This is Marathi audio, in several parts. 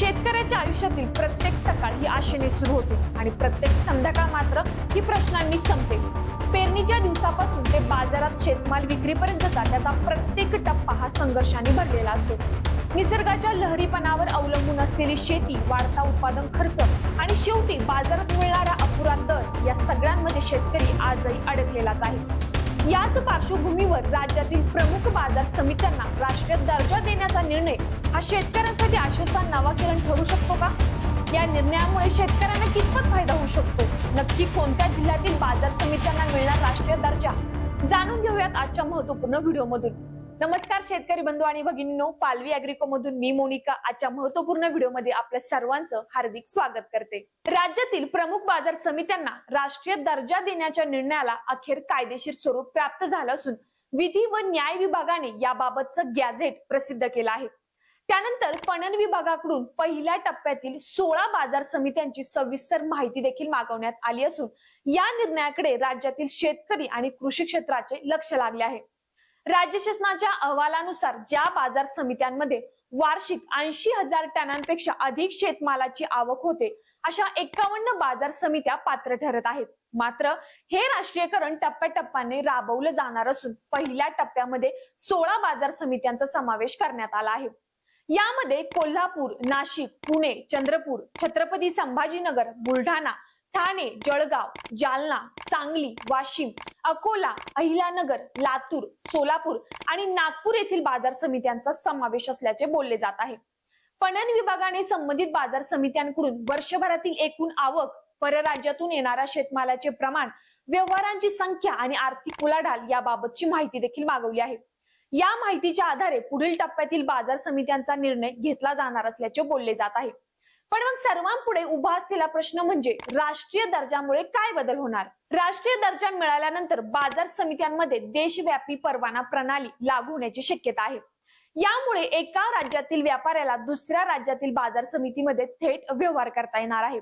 शेतकऱ्याच्या आयुष्यातील प्रत्येक सकाळ ही आशेने सुरू होते आणि प्रत्येक संध्याकाळ मात्र ही प्रश्नांनी संपते. पेरणीच्या दिवसापासून ते बाजारात शेतमाल विक्रीपर्यंतचा त्याचा प्रत्येक टप्पा हा संघर्षाने भरलेला असतो. निसर्गाच्या लहरीपणावर अवलंबून असलेली शेती वाढता उत्पादन खर्च आणि शेवटी बाजारात मिळणारा अपुरा दर या सगळ्यांमध्ये शेतकरी आजही अडकलेलाच आहे. याच पार्श्वभूमीवर राज्यातील प्रमुख बाजार समित्यांना राष्ट्रीय दर्जा देण्याचा निर्णय हा शेतकऱ्यांसाठी आशेचा नवा किरण ठरू शकतो का? या निर्णयामुळे शेतकऱ्यांना कितपत फायदा होऊ शकतो? नक्की कोणत्या जिल्ह्यातील बाजार समित्यांना मिळणार राष्ट्रीय दर्जा? जाणून घेऊयात आजच्या महत्त्वपूर्ण व्हिडिओमधून. नमस्कार शेतकरी बंधू आणि भगिनीनो पालवी अॅग्रिको मधून मी मोनिका आजच्या महत्त्वपूर्ण व्हिडिओमध्ये आपल्या सर्वांचं हार्दिक स्वागत करते. राज्यातील प्रमुख बाजार समित्यांना राष्ट्रीय दर्जा देण्याच्या निर्णयाला अखेर कायदेशीर स्वरूप प्राप्त झालं असून विधी व न्याय विभागाने याबाबतचं गॅझेट प्रसिद्ध केलं आहे. त्यानंतर पणन विभागाकडून पहिल्या टप्प्यातील सोळा बाजार समित्यांची सविस्तर माहिती देखील मागवण्यात आली असून या निर्णयाकडे राज्यातील शेतकरी आणि कृषी क्षेत्राचे लक्ष लागले आहे. राज्य शासनाच्या अहवालानुसार ज्या बाजार समित्यांमध्ये वार्षिक ऐंशी हजार टनांपेक्षा अधिक शेतमालाची आवक होते अशा एकावन्न बाजार समित्या पात्र ठरत आहेत. मात्र हे राष्ट्रीयकरण टप्प्याटप्प्याने राबवलं जाणार असून पहिल्या टप्प्यामध्ये सोळा बाजार समित्यांचा समावेश करण्यात आला आहे. यामध्ये कोल्हापूर नाशिक पुणे चंद्रपूर छत्रपती संभाजीनगर बुलढाणा ठाणे जळगाव जालना सांगली वाशिम अकोला अहिल्यानगर लातूर सोलापूर आणि नागपूर येथील बाजार समित्यांचा समावेश असल्याचे बोलले जात आहे. पणन विभागाने संबंधित बाजार समित्यांकडून वर्षभरातील एकूण आवक परराज्यातून येणाऱ्या शेतमालाचे प्रमाण व्यवहारांची संख्या आणि आर्थिक उलाढाल याबाबतची माहिती देखील मागवली आहे. या माहितीच्या आधारे पुढील टप्प्यातील बाजार समित्यांचा निर्णय घेतला जाणार असल्याचे बोलले जात आहे. पण मग सर्वांपुढे उभा असलेला प्रश्न म्हणजे राष्ट्रीय दर्जामुळे काय बदल होणार? राष्ट्रीय दर्जा मिळाल्यानंतर बाजार समित्यांमध्ये देशव्यापी परवाना प्रणाली लागू होण्याची शक्यता आहे. यामुळे एका राज्यातील व्यापाऱ्याला दुसऱ्या राज्यातील बाजार समितीमध्ये थेट व्यवहार करता येणार आहे.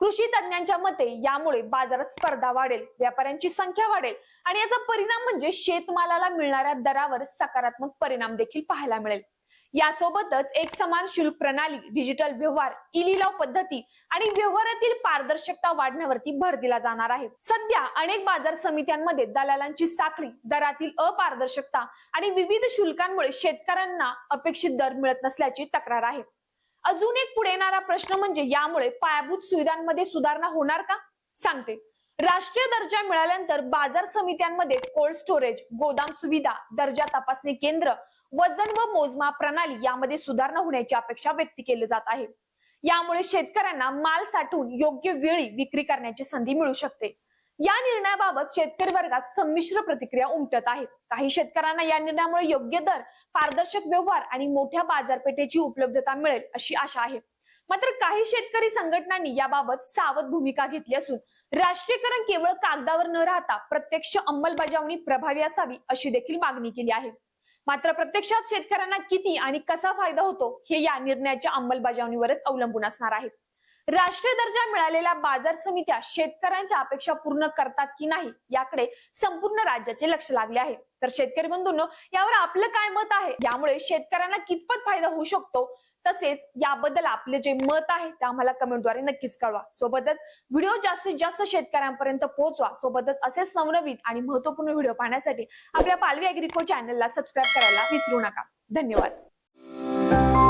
कृषी तज्ञांच्या मते यामुळे बाजारात स्पर्धा वाढेल व्यापाऱ्यांची संख्या वाढेल आणि याचा परिणाम म्हणजे शेतमालाला मिळणाऱ्या दरावर सकारात्मक परिणाम देखील पाहायला मिळेल. यासोबतच एक समान शुल्क प्रणाली डिजिटल व्यवहार ई लिलाव पद्धती आणि व्यवहारातील पारदर्शकता वाढण्यावरती भर दिला जाणार आहे. सध्या अनेक बाजार समित्यांमध्ये दलालांची साखळी दरातील अपारदर्शकता आणि विविध शुल्कांमुळे शेतकऱ्यांना अपेक्षित दर मिळत नसल्याची तक्रार आहे. अजून एक पुढे येणारा प्रश्न म्हणजे यामुळे पायाभूत सुविधांमध्ये सुधारणा होणार का? सांगते. राष्ट्रीय दर्जा मिळाल्यानंतर बाजार समित्यांमध्ये कोल्ड स्टोरेज गोदाम सुविधा दर्जा तपासणी केंद्र वजन व मोजमाप प्रणाली यामध्ये सुधारणा होण्याची अपेक्षा व्यक्त केली जात आहे. यामुळे शेतकऱ्यांना माल साठवून योग्य वेळी विक्री करण्याची संधी मिळू शकते. या निर्णयाबाबत शेतकरी वर्गात संमिश्र प्रतिक्रिया उमटत आहेत काही शेतकऱ्यांना या निर्णयामुळे योग्य दर पारदर्शक व्यवहार आणि मोठ्या बाजारपेठेची उपलब्धता मिळेल अशी आशा आहे. मात्र काही शेतकरी संघटनांनी याबाबत सावध भूमिका घेतली असून राष्ट्रीयकरण केवळ कागदावर न राहता प्रत्यक्ष अंमलबजावणी प्रभावी असावी अशी देखील मागणी केली आहे. मात्र प्रत्यक्षात शेतकऱ्यांना किती आणि कसा फायदा होतो हे या निर्णयाच्या अंमलबजावणीवरच अवलंबून असणार आहे. राष्ट्रीय दर्जा मिळालेल्या बाजार समित्या शेतकऱ्यांच्या अपेक्षा पूर्ण करतात की नाही याकडे संपूर्ण राज्याचे लक्ष लागले आहे. तर शेतकरी बंधूंनो यावर आपलं काय मत आहे? यामुळे शेतकऱ्यांना कितपत फायदा होऊ शकतो? तसेच याबद्दल आपले जे मत आहे ते आम्हाला कमेंटद्वारे नक्कीच कळवा. सोबतच व्हिडिओ जास्तीत जास्त शेतकऱ्यांपर्यंत पोहोचवा. सोबतच असेच नवनवीन आणि महत्त्वपूर्ण व्हिडिओ पाहण्यासाठी आपल्या पालवी अॅग्रिको चॅनलला सबस्क्राईब करायला विसरू नका. धन्यवाद.